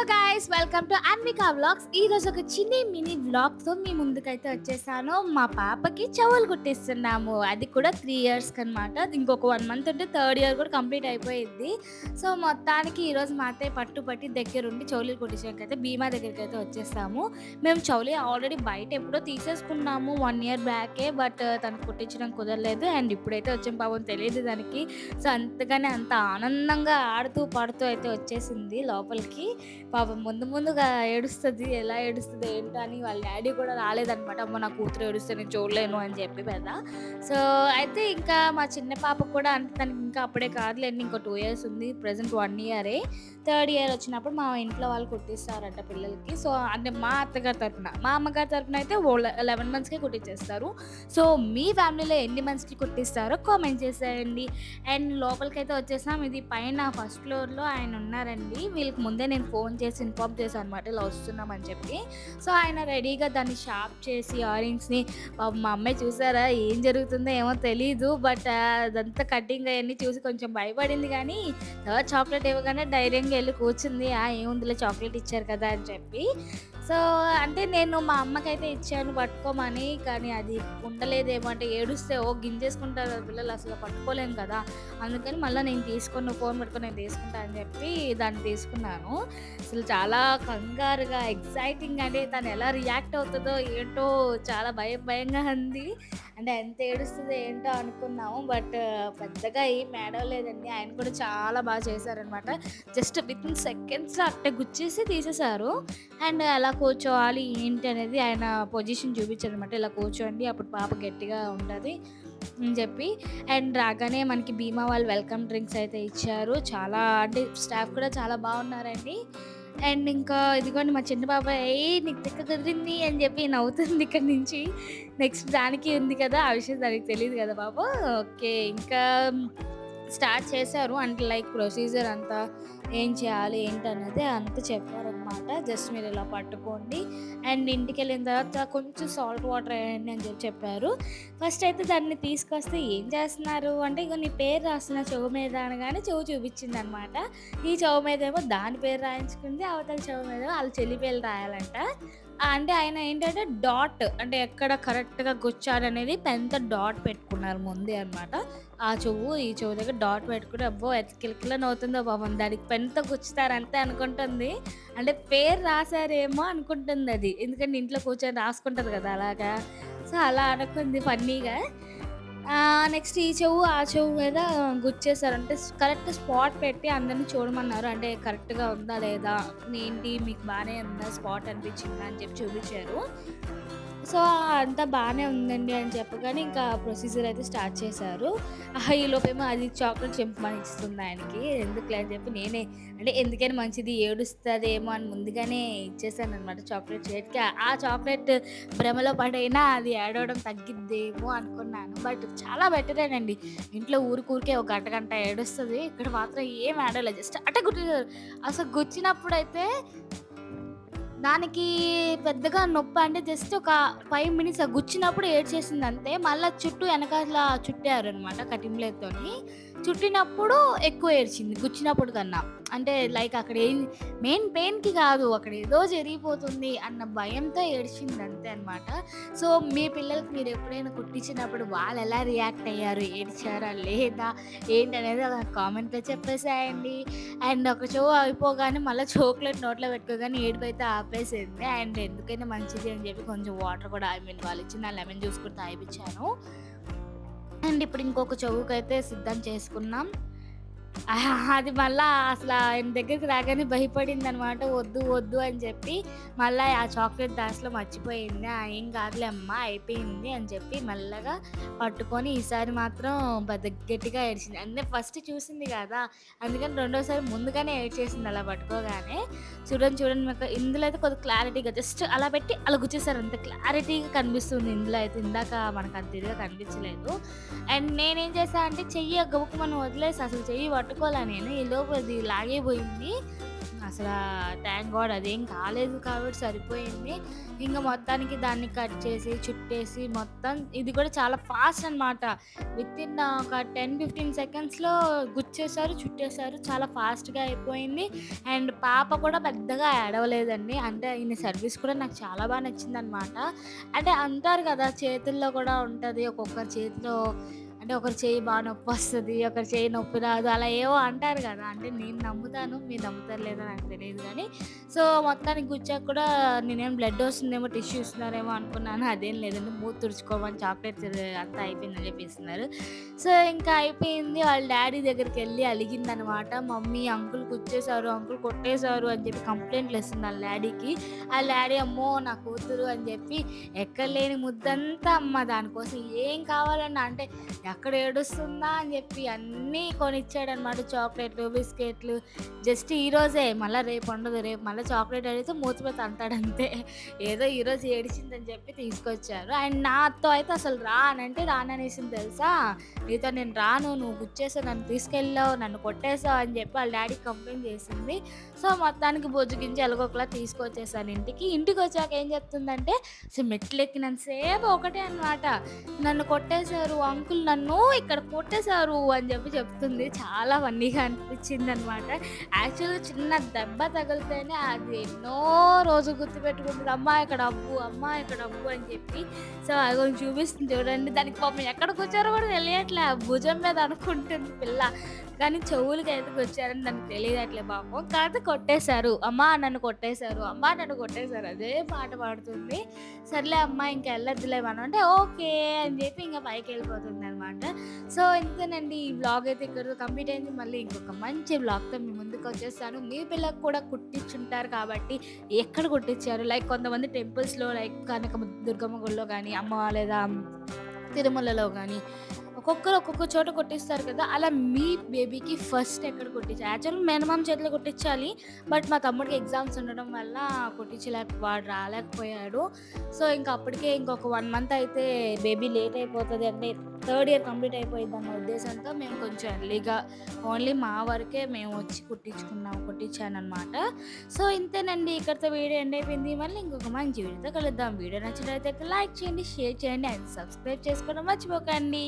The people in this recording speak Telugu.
Hello guys welcome to Anvika vlogs ఈ రోజు ఒక చిన్ని మినీ వ్లాగ్తో మీ ముందుకైతే వచ్చేసాను. మా పాపకి చెవులు కుట్టిస్తున్నాము. అది కూడా త్రీ ఇయర్స్ అనమాట ఇంకొక వన్ మంత్ ఉంటే థర్డ్ ఇయర్ కూడా కంప్లీట్ అయిపోయింది. సో మొత్తానికి ఈరోజు మా అత్తయ్య పట్టు పట్టి దగ్గరుండి చెవులు కుట్టించడానికి అయితే భీమా దగ్గరికి అయితే వచ్చేసాము. మేము చౌలి ఆల్రెడీ బయట ఎప్పుడో తీసేసుకున్నాము వన్ ఇయర్ బ్యాకే బట్ తను కుట్టించడం కుదరలేదు. అండ్ ఇప్పుడైతే వచ్చాం పాపం తెలియదు దానికి. సో అంతగానే అంత ఆనందంగా ఆడుతూ పాడుతూ అయితే వచ్చేసింది లోపలికి. పాపం ముందు ముందుగా ఏడుస్తుంది ఎలా ఏడుస్తుంది ఏంటో అని వాళ్ళ డాడీ కూడా రాలేదనమాట అమ్మ నా కూతురు ఏడుస్తే నేను చూడలేను అని చెప్పి పెద్ద. సో అయితే ఇంకా మా చిన్న పాప కూడా అంటే తనకి ఇంకా అప్పుడే కాదులేండి ఇంకో టూ ఇయర్స్ ఉంది ప్రజెంట్ వన్ ఇయరే థర్డ్ ఇయర్ వచ్చినప్పుడు మా ఇంట్లో వాళ్ళు కుట్టిస్తారంట పిల్లలకి. సో అంటే మా అత్తగారి తరపున మా అమ్మగారి తరపున అయితే లెవెన్ మంత్స్కే కుట్టించేస్తారు సో మీ ఫ్యామిలీలో ఎన్ని మంత్స్కి కుట్టిస్తారో కామెంట్ చేసేయండి. అండ్ లోపలికైతే వచ్చేసాం ఇది పైన ఫస్ట్ ఫ్లోర్లో ఆయన ఉన్నారండి. వీళ్ళకి ముందే నేను ఫోన్ చేసి ఇన్ఫార్మ్ చేశాను అనమాట ఇలా వస్తున్నామని చెప్పి. సో ఆయన రెడీగా దాన్ని షార్ప్ చేసి ఆరెంజ్ని మా అమ్మాయి చూసారా ఏం జరుగుతుందో ఏమో తెలీదు బట్ అదంతా కటింగ్ అవన్నీ చూసి కొంచెం భయపడింది కానీ చాక్లెట్ ఇవ్వగానే ధైర్యంగా వెళ్ళి కూర్చుంది ఆ ఏముందిలే చాక్లెట్ ఇచ్చారు కదా అని చెప్పి. సో అంటే నేను మా అమ్మకైతే ఇచ్చాను పట్టుకోమని కానీ అది ఉండలేదేమో. అంటే ఏడుస్తే ఓ గింజేసుకుంటారు పిల్లలు అసలు పట్టుకోలేము కదా. అందుకని మళ్ళీ నేను తీసుకున్న ఫోన్ పట్టుకొని నేను తీసుకుంటా అని చెప్పి దాన్ని తీసుకున్నాను. అసలు చాలా కంగారుగా ఎగ్జైటింగ్ అంటే తను ఎలా రియాక్ట్ అవుతుందో ఏంటో చాలా భయం భయంగా ఉంది. అంటే ఎంత ఏడుస్తుందో ఏంటో అనుకున్నాము బట్ పెద్దగా ఏం ఏడవలేదండి ఆయన కూడా చాలా బాగా చేశారనమాట జస్ట్ విత్ ఇన్ సెకండ్స్లో అట్టే గుచ్చేసి తీసేశారు. అండ్ ఎలా కూర్చోవాలి ఏంటి అనేది ఆయన పొజిషన్ చూపించారు అనమాట ఇలా కూర్చోండి అప్పుడు పాప గట్టిగా ఉంటుంది అని చెప్పి. అండ్ రాగానే మనకి భీమా వాళ్ళు వెల్కమ్ డ్రింక్స్ అయితే ఇచ్చారు. చాలా అంటే స్టాఫ్ కూడా చాలా బాగున్నారండి. అండ్ ఇంకా ఇదిగోండి మా చిన్న బాబాయ్ ఏ నీకు తిక్క కుదిరింది అని చెప్పి నవ్వుతుంది ఇక్కడ నుంచి. నెక్స్ట్ దానికి ఉంది కదా ఆ విషయం దానికి తెలియదు కదా బాబు. ఓకే ఇంకా స్టార్ట్ చేశారు. అంటే లైక్ ప్రొసీజర్ అంతా ఏం చేయాలి ఏంటనేది అంతా అనమాట జస్ట్ మీరు ఇలా పట్టుకోండి. అండ్ ఇంటికి వెళ్ళిన తర్వాత కొంచెం సాల్ట్ వాటర్ వేయండి అని చెప్పి చెప్పారు. ఫస్ట్ అయితే దాన్ని తీసుకొస్తే ఏం చేస్తున్నారు? అంటే ఇక నీ పేరు రాసిన చెవు మీద అనగానే చెవు చూపించింది అనమాట ఈ చెవు మీద ఏమో దాని పేరు రాయించుకుంది అవతల చెవు మీద వాళ్ళ చెల్లి పేరు రాయాలంట. అంటే ఆయన ఏంటంటే డాట్ అంటే ఎక్కడ కరెక్ట్గా గుచ్చారనేది పెద్ద డాట్ పెట్టుకున్నారు ముందే అనమాట ఆ చెవు ఈ చెవు దగ్గర డాట్ పెట్టుకుని అబ్బో ఎత్కిలకిల నవ్వుతుందో పాపం. దానికి పెన్తో గుచ్చుతారు అంతే అనుకుంటుంది. అంటే పేరు రాశారేమో అనుకుంటుంది అది. ఎందుకంటే ఇంట్లో కూర్చొని రాసుకుంటుంది కదా అలాగా. సో అలా అనుకుంది ఫన్నీగా. నెక్స్ట్ ఈ చెవు ఆ చెవు మీద గుచ్చేసారు అంటే కరెక్ట్ స్పాట్ పెట్టి అందరిని చూడమన్నారు. అంటే కరెక్ట్గా ఉందా లేదా? ఏంటి? మీకు బాగానే ఉందా స్పాట్ అనిపించిందా అని చెప్పి చూపించారు. సో అంతా బాగానే ఉందండి అని చెప్పగానే ఇంకా ప్రొసీజర్ అయితే స్టార్ట్ చేశారు. ఈ ఈలోపేమో అది చాక్లెట్ చెంపమని ఇస్తుంది ఆయనకి. ఎందుకులే అని చెప్పి నేనే అంటే ఎందుకైనా మంచిది ఏడుస్తుందేమో అని ముందుగానే ఇచ్చేసాను అనమాట చాక్లెట్ చేతికి ఆ చాక్లెట్ భ్రమలో పడైనా అది ఏడవడం తగ్గిద్దేమో అనుకున్నాను. బట్ చాలా బెటరేనండి ఇంట్లో ఊరికూరికే ఒక గంట గంట ఏడుస్తుంది. ఇక్కడ మాత్రం ఏం ఏడవలేదు జస్ట్ అట్ట గుర్తు అసలు గుచ్చినప్పుడు అయితే దానికి పెద్దగా నొప్పి అంటే జస్ట్ ఒక ఫైవ్ మినిట్స్ గుచ్చినప్పుడు ఏడ్చేసింది అంతే మళ్ళీ చుట్టూ వెనకాల చుట్టారు అనమాట కటింగ్లతోని చుట్టినప్పుడు ఎక్కువ ఏడ్చింది గుచ్చినప్పుడు కన్నా. అంటే లైక్ అక్కడ ఏం మెయిన్ పెయిన్కి కాదు అక్కడ ఏదో జరిగిపోతుంది అన్న భయంతో ఏడ్చింది అంతే అనమాట సో మీ పిల్లలకి మీరు ఎప్పుడైనా కుట్టించినప్పుడు వాళ్ళు ఎలా రియాక్ట్ అయ్యారు ఏడ్చారా లేదా ఏంటనేది ఒక కామెంట్లో చెప్పేసేయండి. అండ్ ఒక షో అయిపోగానే మళ్ళీ చాక్లెట్ నోట్లో పెట్టుకోగానే ఏడుపు అయితే ఆపేసింది. అండ్ ఎందుకైనా మంచిది అని చెప్పి కొంచెం వాటర్ కూడా ఐ మీన్ వాళ్ళు ఇచ్చిన లెమన్ జ్యూస్ కూడా తాగిపించాను అండ్ ఇప్పుడు ఇంకొక చెవుకైతే సిద్ధం చేసుకున్నాం అది మళ్ళా అసలు ఆయన దగ్గరికి రాగానే భయపడింది అనమాట వద్దు వద్దు అని చెప్పి మళ్ళీ ఆ చాక్లెట్ దాస్లో మర్చిపోయింది. "ఆ, ఏం కాదులే అమ్మ అయిపోయింది అని చెప్పి మెల్లగా పట్టుకొని ఈసారి మాత్రం పెద్ద గట్టిగా ఏడ్చింది. అంటే ఫస్ట్ చూసింది కదా అందుకని రెండోసారి ముందుగానే ఏడ్చేసింది అలా పట్టుకోగానే. చూడండి చూడండి మీకు ఇందులో అయితే కొద్దిగా క్లారిటీగా జస్ట్ అలా పెట్టి అలా గుచ్చేసారు. అంత క్లారిటీగా కనిపిస్తుంది ఇందులో అయితే. ఇందాక మనకు అంత ఇదిగా కనిపించలేదు. అండ్ నేనేం చేశాను అంటే చెయ్యి గబుకు మనం వదిలేసి అసలు చెయ్యి పట్టుకోలే నేను ఈ లోపు అది లాగేపోయింది అసలు థ్యాంక్ గాడ్ అదేం కాలేదు కాబట్టి సరిపోయింది. ఇంకా మొత్తానికి దాన్ని కట్ చేసి, చుట్టేసి మొత్తం ఇది కూడా చాలా ఫాస్ట్ అనమాట. ఇన్ ఒక 10, 15 సెకండ్స్‌లో గుచ్చేశారు, చుట్టేశారు. చాలా ఫాస్ట్‌గా అయిపోయింది. అండ్ పాప కూడా పెద్దగా ఏడవలేదండి. అంటే ఈయన సర్వీస్ కూడా నాకు చాలా బాగా నచ్చిందనమాట. అంటే అంటారు కదా! చేతుల్లో కూడా ఉంటుంది ఒక్కొక్కరి చేతిలో అంటే ఒకరి బాగా నొప్పి వస్తుంది ఒకరి చేయి నొప్పి రాదు. అలా ఏవో అంటారు కదా అంటే నేను నమ్ముతాను. మీరు నమ్ముతారు లేదో నాకు తెలియదు కానీ సో, మొత్తానికి గుచ్చాక కూడా నేనేం బ్లడ్ వస్తుందేమో టిష్యూ ఇస్తున్నారేమో అనుకున్నాను. అదేం లేదండి. మూత తుడుచుకోమని చాక్లెట్స్ అంతా అయిపోయిందని చెప్పిస్తున్నారు సో, ఇంకా అయిపోయింది. వాళ్ళ డాడీ దగ్గరికి వెళ్ళి అలిగిందనమాట. మమ్మీ అంకుల్ గుచ్చేశారు, అంకుల్ కొట్టేశారు అని చెప్పి కంప్లైంట్లు ఇస్తుంది వాళ్ళ డాడీకి ఆ డాడీ అమ్మో! నా కూతురు అని చెప్పి ఎక్కడ లేని ముద్దంతా అమ్మ దానికోసం ఏం కావాలన్నా అంటే ఎక్కడ ఏడుస్తుందా అని చెప్పి అన్నీ కొనిచ్చాడనమాట. చాక్లెట్‌లు, బిస్కెట్‌లు జస్ట్ ఈరోజే మళ్ళా రేపు ఉండదు. రేపు మళ్ళీ చాక్లెట్ అడిగితే మూతిపోతే మీద ఏదో ఈరోజు ఏడిచిందని చెప్పి తీసుకొచ్చారు. అండ్ నాతో అయితే అసలు రా అనంటే రాననేసింది తెలుసా! నీతో నేను రాను. నువ్వు గుచ్చేసావు, నన్ను తీసుకెళ్ళావు, నన్ను కొట్టేసావు అని చెప్పి వాళ్ళ డాడీ కంప్లైంట్ చేసింది. సో, మొత్తానికి బుజ్జగించి ఎలాగోకలా తీసుకొచ్చేసాను ఇంటికి. ఇంటికొచ్చాక ఏం చెప్తుందంటే అసలు మెట్లెక్కినంత సేపు ఒకటే అనమాట. నన్ను కొట్టేశారు అంకుల్ నన్ను ఇక్కడ కొట్టేశారు అని చెప్పి చెప్తుంది. చాలా ఫన్నీగా అనిపించిందనమాట. యాక్చువల్‌గా చిన్న దెబ్బ తగిలితేనే అది ఎన్నో రోజు గుర్తుపెట్టుకుంటుంది అమ్మా ఇక్కడ అబ్బు అమ్మా ఇక్కడ అవ్వు అని చెప్పి. సో, అదిగోండి చూపిస్తుంది చూడండి. దానికి పాపం ఎక్కడ గుచ్చారో కూడా తెలియట్లే. భుజం మీద అనుకుంటుంది పిల్ల. కానీ చెవులకైతే వచ్చారని దానికి తెలియదట్లే పాపం. కాకపోతే కొట్టేశారు. అమ్మా నన్ను కొట్టేశారు, అమ్మా నన్ను కొట్టేశారు అదే పాట పాడుతుంది. సర్లే అమ్మా ఇంకా వెళ్ళొద్దులే మనం అంటే ఓకే అని చెప్పి ఇంక పైకెళ్ళిపోతుందనమాట. సో, ఇంతేనండి ఈ బ్లాగ్ అయితే ఇక్కడ కంప్లీట్ అయింది. మళ్ళీ ఇంకొక మంచి బ్లాగ్తో మీ ముందుకొచ్చేస్తాను. మీ పిల్లకు కూడా కుట్టించుంటారు కాబట్టి ఎక్కడ కుట్టించారు? లైక్ కొంతమంది టెంపుల్స్‌లో లైక్ కనక దుర్గమ్మ గుడిలో కానీ అమ్మ లేదా తిరుమలలో కానీ ఒక్కొక్కరు ఒక్కొక్క చోట కొట్టిస్తారు కదా! అలా మీ బేబీకి ఫస్ట్ ఎక్కడ కొట్టించారు? యాక్చువల్ మేనమామ చేతిలో కొట్టించాలి. బట్ మా తమ్ముడికి ఎగ్జామ్స్ ఉండడం వల్ల కొట్టించలేక వాడు రాలేకపోయాడు. సో, ఇంకా అప్పటికే ఇంకొక వన్ మంత్ అయితే బేబీ లేట్ అయిపోతుంది అంటే థర్డ్ ఇయర్ కంప్లీట్ అయిపోయిద్దన్న ఉద్దేశంతో మేము కొంచెం ఎర్లీగా ఓన్లీ మా వరకే మేము వచ్చి కుట్టించుకున్నాం కుట్టించానమాట సో, ఇంతేనండి ఇక్కడితో వీడియో ఎండ్ అయిపోయింది. మళ్ళీ ఇంకొక మంచి వీడియోతో కలుద్దాం. వీడియో నచ్చినట్లయితే లైక్ చేయండి, షేర్ చేయండి అండ్ సబ్స్క్రైబ్ చేసుకోవడం మర్చిపోకండి.